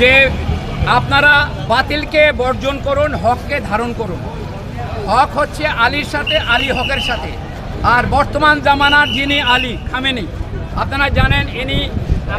যে আপনারা বাতিলকে বর্জন করুন, হককে ধারণ করুন। হক হচ্ছে আলীর সাথে, আলী হকের সাথে। আর বর্তমান জামানার যিনি আলী, খামেনি, আপনারা জানেন ইনি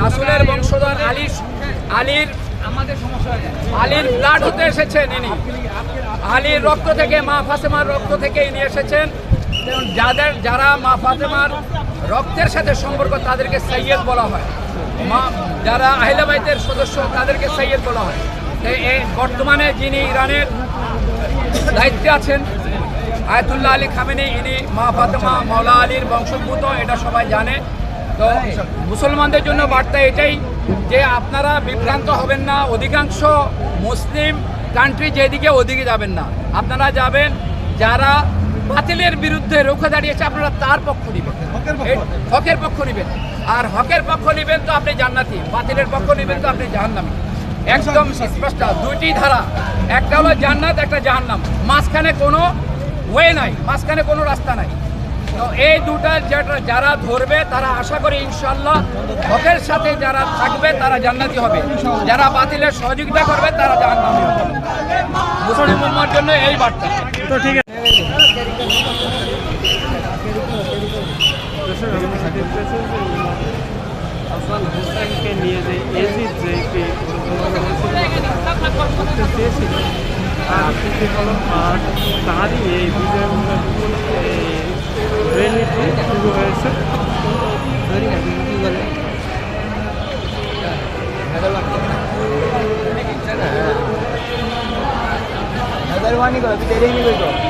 রাসুলের বংশধর আলী, আলীর আমাদের সমস্যা আলীর ব্লাড হতে এসেছেন ইনি। আলীর রক্ত থেকে, মা ফাতেমার রক্ত থেকে ইনি এসেছেন। যাদের, যারা মা ফাতেমার রক্তের সাথে সম্পর্ক, তাদেরকে সৈয়দ বলা হয়। মা, যারা আহিলাবাইতের সদস্য, তাদেরকে সৈয়দ বলা হয়। বর্তমানে যিনি ইরানের দায়িত্বে আছেন, আয়তুল্লাহ আলী খামেনি, ইনি মা ফাতেমা মাওলা আলীর বংশোদ্ভূত, এটা সবাই জানে। তো মুসলমানদের জন্য বার্তা এটাই যে আপনারা বিভ্রান্ত হবেন না, অধিকাংশ মুসলিম কান্ট্রি যেদিকে ওদিকে যাবেন না। আপনারা যাবেন, যারা বাতিলের বিরুদ্ধে রুখে দাঁড়িয়েছে আপনারা তার পক্ষ নেবেন। হকের পক্ষ। নেবেন। আর হকের পক্ষ নেবেন তো আপনি জান্নাতি বাতিলের পক্ষ নেবেন তো আপনি জাহান্নামী। একদম স্পষ্ট দুইটি ধারা। একটা হলো জান্নাত একটা জাহান্নাম। মাঝখানে কোনো ওয়ে নাই মাঝখানে কোনো রাস্তা নাই। তো এই দুটা যেটা যারা ধরবে তারা আশা করি ইনশাল্লাহ হকের সাথে যারা থাকবে তারা জান্নাতি হবে। যারা বাতিলের সহযোগিতা করবে তারা জাহান্নামী হবে। মুসলিম উম্মার জন্য এই বার্তা। তো ঠিক আছে দর্শক, বলতেছে যে হাসান হোসেনকে নিয়ে যে এজিদ যে করতে চেয়েছিল আর সেটি হলো আর তারই এই বিজয় রেলিটি শুরু হয়েছে হায়দ্রাবাদ করে তুই দেরি করে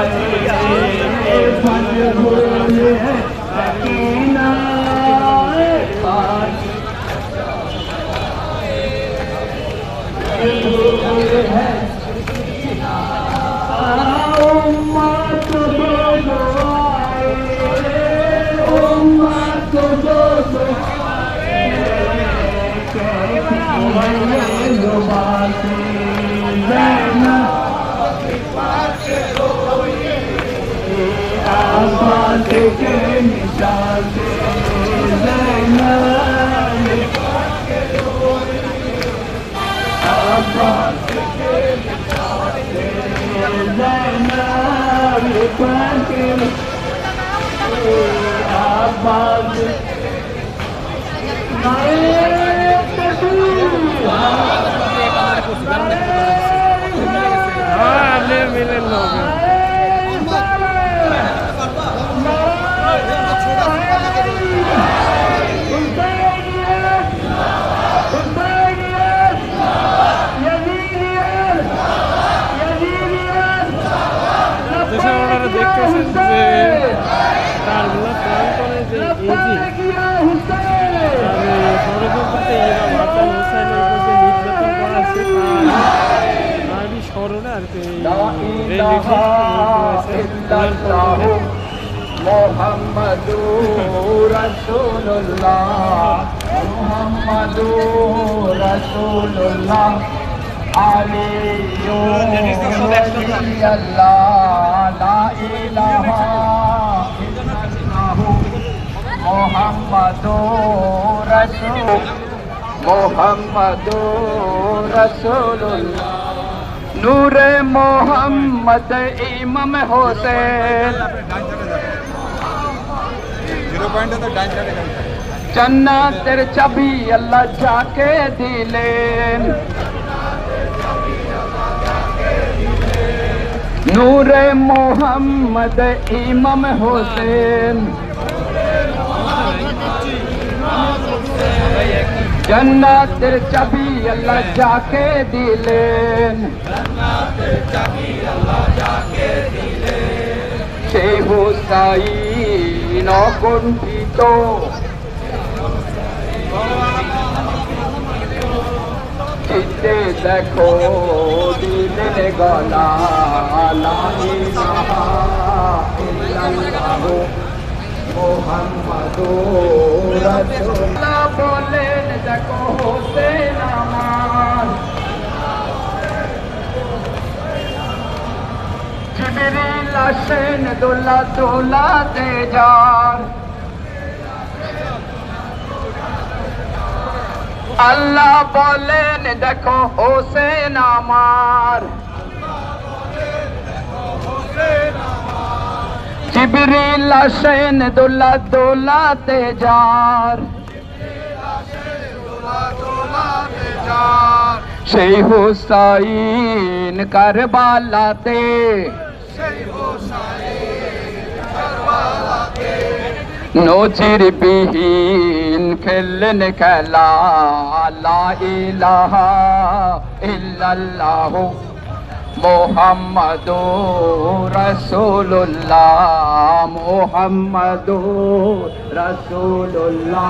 कोई হ্যাঁ আপনি মিলেন লোক দর্শক আপনারা দেখতেছেন যে তারগুলো প্রাণ করে যে এজি সর্বপ্রথমে ইমাম হাসান হোসেনের উপর যে নির্যাতন করা হচ্ছে তার তারই স্মরণে আর কি এই রেলিটি শুরু হয়েছে মোহাম্মদ রসুল্লাহ মোহাম্মদ রসুল্লাহ আলী আল্লাহ লা রসুল্লাহ নূরে মোহাম্মদ ইমাম হোসেন জান্নাতের চাবি আল্লাহ যাকে দিলেন নূরে মোহাম্মদ ইমাম হোসেন জান্নাতের চাবি আল্লাহ যাকে দিলেন। সে হুসাইন অকুণ্ঠিত। দে দেখো দিলের গলা লা ইলাহা দেখো হোসেন আমার জিবরিল আসেন দোলা দোলাতে যান আল্লাহ বলেন, দেখো, হোসেন আমার। জিবরিল আসেন দোলা দোলাতে যার। সেই হুসাইন কারবালাতে। নজির বিহীন খেললেন খেলা লা ইলাহা ইল্লাল্লাহ মোহাম্মদু রাসূলুল্লাহ মোহাম্মদু রাসূলুল্লাহ।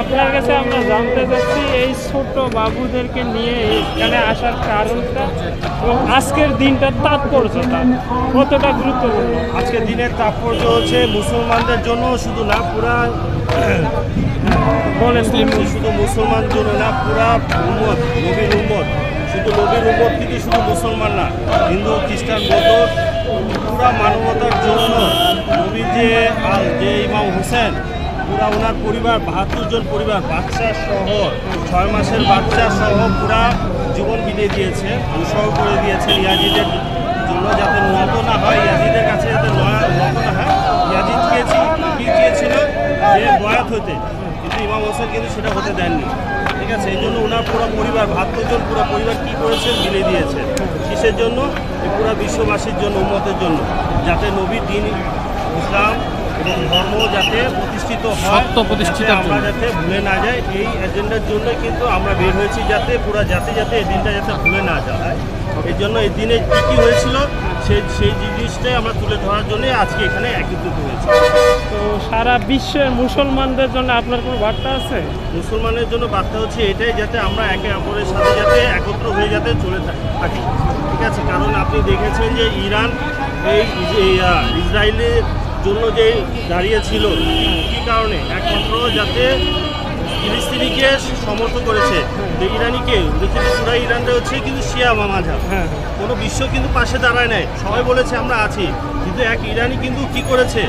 আপনার কাছে আমরা জানতে চাচ্ছি এই ছোট বাবুদেরকে নিয়ে এখানে আসার কারণটা এবং আজকের দিনটার তাৎপর্যটা কতটা গুরুত্বপূর্ণ? আজকের দিনের তাৎপর্য হচ্ছে মুসলমানদের জন্য শুধু না পুরা শুধু মুসলমান জন্য না পুরা উম্মত নবীর উম্মত। শুধু নবীর উপর কিন্তু শুধু মুসলমান না, হিন্দু, খ্রিস্টান, বৌদ্ধ, পুরা মানবতার জন্য নবীর যে আল, যে ইমাম হোসেন, পুরা ওনার পরিবার, বাহাত্তর জন পরিবার, বাচ্চা সহ, ছয় মাসের বাচ্চা সহ পুরা জীবন বিলিয়ে দিয়েছে উৎসর্গ করে দিয়েছেন ইয়াজিদের জন্য যাতে নত না হয়, ইয়াজিদের কাছে যাতে নয়া নত না হয়, ইয়াজিদ কি চেয়েছিল যে বয়াত হতে, কিন্তু ইমাম হোসেন কিন্তু সেটা হতে দেননি। ঠিক আছে এই জন্য ওনার পুরো পরিবার ভাতজন জন পুরো পরিবার কী করেছেন মিলে দিয়েছে। কিসের জন্য? এই পুরো বিশ্ববাসীর জন্য উন্মতের জন্য। যাতে নবী দিন ইসলাম এবং ধর্ম যাতে প্রতিষ্ঠিত হয় প্রতিষ্ঠিত আমরা যাতে ভুলে না যাই এই এজেন্ডার জন্য কিন্তু আমরা বের হয়েছি যাতে পুরো জাতি যাতে এই দিনটা যাতে ভুলে না যায়। এই জন্য এই দিনে কী কী হয়েছিল সেই সেই জিনিসটাই আমরা তুলে ধরার জন্যই আজকে এখানে একত্রিত হয়েছি। তো সারা বিশ্বের মুসলমানদের জন্য আপনার কোনো বার্তা আছে? মুসলমানের জন্য বার্তা হচ্ছে এটাই যাতে আমরা একে অপরের সাথে যাতে একত্র হয়ে যাতে চলে থাকি। ঠিক আছে কারণ আপনি দেখেছেন যে ইরান এই ইসরায়েলের জন্য যে দাঁড়িয়েছিল কী কারণে? একমাত্র যাতে ফিলিস্তিনিকে সমর্থন করেছে। যে ইরানিকে দেখেছি পুরা ইরানটা হচ্ছে কিন্তু শিয়া মামাঝাব হ্যাঁ কোনো বিশ্ব কিন্তু পাশে দাঁড়ায় নাই। সবাই বলেছে আমরা আছি। কিন্তু এক ইরানি কিন্তু কি করেছে?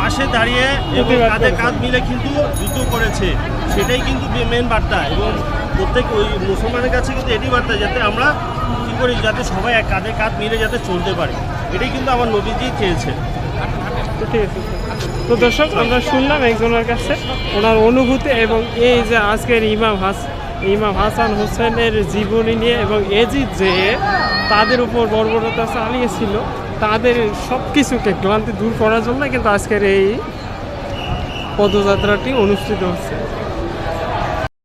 পাশে দাঁড়িয়ে এবং কাঁধে কাঁধ মিলে কিন্তু যুদ্ধ করেছে। সেটাই কিন্তু মেন বার্তা। এবং প্রত্যেক ওই মুসলমানের কাছে কিন্তু এটি বার্তা যাতে আমরা কি করি যাতে সবাই এক কাঁধে কাঁধ মিলে যাতে চলতে পারে। এটাই কিন্তু আমার নবীজি চেয়েছে। তো দর্শক, আমরা শুনলাম একজনের কাছে ওনার অনুভূতি এবং এই যে আজকের ইমাম হাস, ইমাম হাসান হোসেনের জীবনী নিয়ে এবং এজিদ যে তাদের উপর বর্বরতা চালিয়েছিল, তাদের সব কিছুকে ক্লান্তি দূর করার জন্য কিন্তু আজকের এই পদযাত্রাটি অনুষ্ঠিত হচ্ছে।